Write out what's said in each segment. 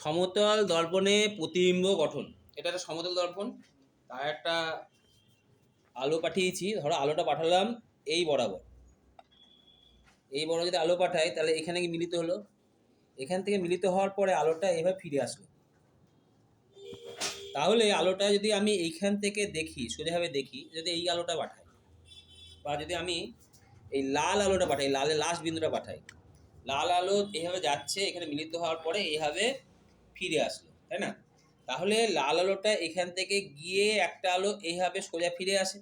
সমতল দর্পণে প্রতিবিম্ব গঠন। এটা একটা সমতল দর্পণ। তার একটা আলো পাঠিয়েছি। ধরো আলোটা পাঠালাম এই বরাবর। এই বড় যদি আলো পাঠাই তাহলে এখানে কি মিলিত হলো? এখান থেকে মিলিত হওয়ার পরে আলোটা এভাবে ফিরে আসলো। তাহলে আলোটা যদি আমি এইখান থেকে দেখি, সোজাভাবে দেখি, যদি এই আলোটা পাঠাই বা যদি আমি এই লাল আলোটা পাঠাই, লালের লাস্ট বিন্দুটা পাঠাই, লাল আলো এইভাবে যাচ্ছে, এখানে মিলিত হওয়ার পরে এইভাবে ফিরে আসলো, তাই না? তাহলে লাল আলোটা এখান থেকে গিয়ে একটা আলো এইভাবে সোজা ফিরে আসে।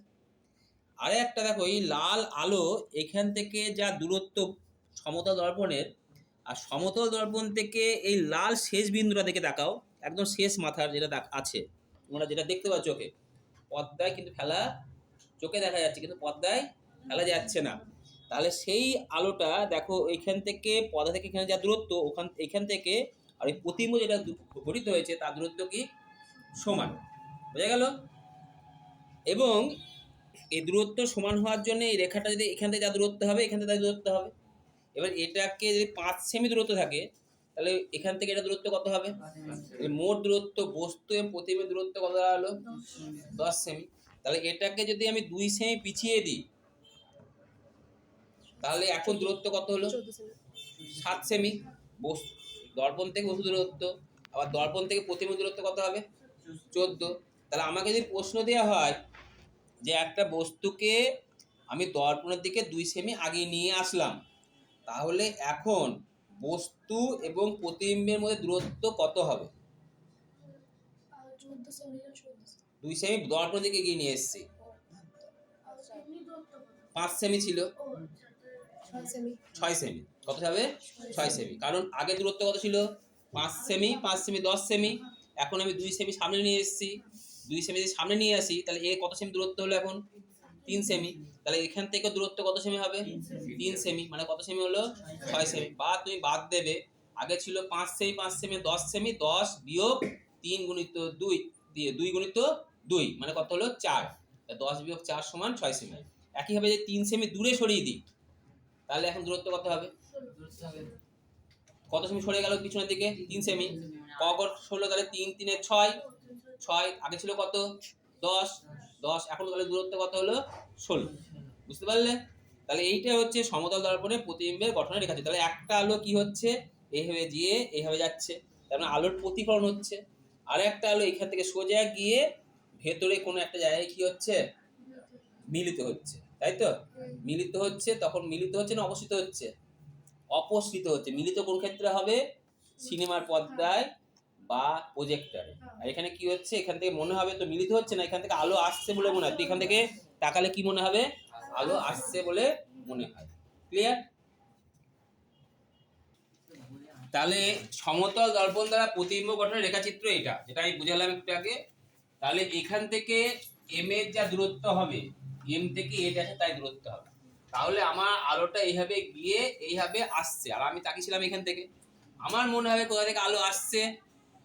আরে একটা দেখো, এই লাল আলো এখান থেকে যা দূরত্ব, সমতল দর্পণের, আর সমতল দর্পণ থেকে এই লাল শেষ বিন্দুটা দেখে তাকাও, একদম শেষ মাথার যেটা আছে। তোমরা যেটা দেখতে পাচ্ছ চোখে পদ্মায় কিন্তু ফেলা চোখে দেখা যাচ্ছে, কিন্তু পদ্মায় ফেলা যাচ্ছে না। তাহলে সেই আলোটা দেখো, এখান থেকে পদা থেকে এখানে যা দূরত্ব, ওখান, এখান থেকে আর এই প্রতিম্ব যেটা গঠিত হয়েছে তার দূরত্ব কি? সমান। বোঝা গেল? এবং এই দূরত্ব সমান হওয়ার জন্য এই রেখাটা যদি এখান থেকে যা দূরত্ব হবে এখান থেকে তার দূরত্ব হবে। এবার এটাকে যদি পাঁচ সেমি দূরত্ব থাকে তাহলে এখান থেকে এটা দূরত্ব কত হবে? মোট দূরত্ব বস্তু এবং প্রতিবিম্বের দূরত্ব কত দাঁড়াল দশ সেমি। তাহলে এটাকে যদি আমি দুই সেমি পিছিয়ে দিই তাহলে এখন দূরত্ব কত হলো? সাত সেমি। বস্তু দর্পণ থেকে বস্তু দূরত্ব, আবার দর্পণ থেকে প্রতিবিম্ব দূরত্ব কত হবে? চোদ্দ। তাহলে আমাকে যদি প্রশ্ন দেওয়া হয় যে একটা বস্তুকে আমি দর্পণের দিকে দুই সেমি আগে নিয়ে আসলাম, তাহলে এখন বস্তু এবং প্রতিবিম্বের মধ্যে দূরত্ব কত হবে? দুই সেমি দর্পণের দিকে এগিয়ে নিয়ে এসেছি। পাঁচ সেমি ছিল। ছয় সেমি কত হবে ছয় সেমি কারণ আগে দূরত্ব কত ছিল? পাঁচ সেমি পাঁচ সেমি দশ সেমি এখন আমি দুই সেমি সামনে নিয়ে এসেছি। দুই সেমি যদি সামনে নিয়ে আসি, তাহলে এ কত সেমি দূরত্ব হলো এখন? তিন সেমি তাহলে এখান থেকে দূরত্ব কত সেমি হবে? তিন সেমি মানে কত সেমি হলো? ছয় সেমি বা তুমি বাদ দেবে। আগে ছিল পাঁচ সেমি পাঁচ সেমি দশ সেমি দশ বিয়োগ তিন গুণিত দুই দিয়ে দুই গুণিত দুই। মানে কত হলো? চার। দশ বিয়োগ চার সমান ছয় সেমি একইভাবে যে তিন সেমি দূরে সরিয়ে দিই তাহলে এখন দূরত্ব কত হবে? কত সেমি সরে গেল পিছনের দিকে? তিন সেমি কগর ষোলো তাহলে তিন তিনে ছয়। ছয় আগে ছিল কত? দশ। দশ এখন তাহলে দূরত্ব কত হলো? ষোলো। বুঝতে পারলে? তাহলে এইটা হচ্ছে সমতল দর্পণে প্রতিবিম্বের গঠনের রেখা তাহলে একটা আলো কি হচ্ছে? এইভাবে গিয়ে এইভাবে যাচ্ছে। তার মানে আলোর প্রতিফলন হচ্ছে। আর একটা আলো এখান থেকে সোজা গিয়ে ভেতরে কোনো একটা জায়গায় কি হচ্ছে? মিলিত হচ্ছে। তাই তো? মিলিত হচ্ছে তখন মিলিত হচ্ছে না অবস্থিত হচ্ছে? অপসৃত হচ্ছে। মিলিত কোন ক্ষেত্রে হবে? সিনেমার পর্দায় বা প্রজেক্টরে আর এখানে কি হচ্ছে? এখান থেকে মনে হবে তো মিলিত হচ্ছে না এখান থেকে আলো আসছে বলে মনে হয়। তো এখান থেকে তাকালে কি মনে হবে? আলো আসছে বলে মনে হয়। ক্লিয়ার তাহলে সমতল দর্পণ দ্বারা প্রতিবিম্ব গঠনের রেখাচিত্র এটা। যেটা আমি বুঝালাম একটু আগে। তাহলে এখান থেকে এম এর যা দূরত্ব হবে এম থেকে এ আছে তাই দূরত্ব হবে। তাহলে আমার আলোটা এইভাবে গিয়ে এইভাবে আসছে আর আমি তাকিয়েছিলাম এখান থেকে। আমার মনে হবে কোথা থেকে আলো আসছে।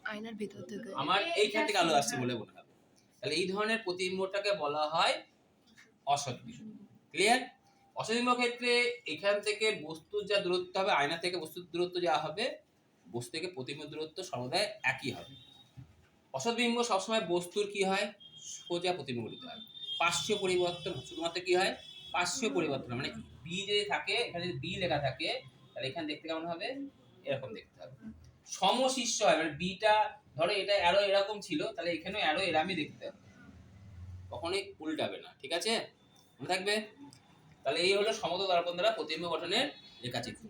আয়নার ভেতর থেকে। আমার এইখান থেকে আলো আসছে বলে মনে হবে। তাহলে এই ধরনের প্রতিবিম্বটাকে বলা হয় অসৎবিম্ব ক্লিয়ার অসৎবিম্ব ক্ষেত্রে এখান থেকে বস্তুর যা দূরত্ব হবে আয়না থেকে বস্তুর দূরত্ব যা হবে বস্তু থেকে প্রতিবিম্ব দূরত্ব সর্বদাই একই হবে। অসৎবিম্ব সবসময় বস্তুর কি হয়? সোজা প্রতিবিম্বিত হয়। পার্শ্ব পরিবর্তন শুধুমাত্র কি হয়? পার্শ্ব পরিবর্তন মানে বি যদি থাকে এখানে যদি বি লেখা থাকে তাহলে এখানে দেখতে কেমন হবে? এরকম দেখতে হবে। সমশিষ্য হয় মানে বিটা ধরো এটা অ্যারো এরকম ছিল তাহলে এখানেও অ্যারো এরামই দেখতে হবে। কখনোই উল্টাবে না ঠিক আছে? মনে থাকবে? তাহলে এই হলো সমতল দর্পণ দ্বারা প্রতিবিম্ব গঠনের রেখাচিত্র।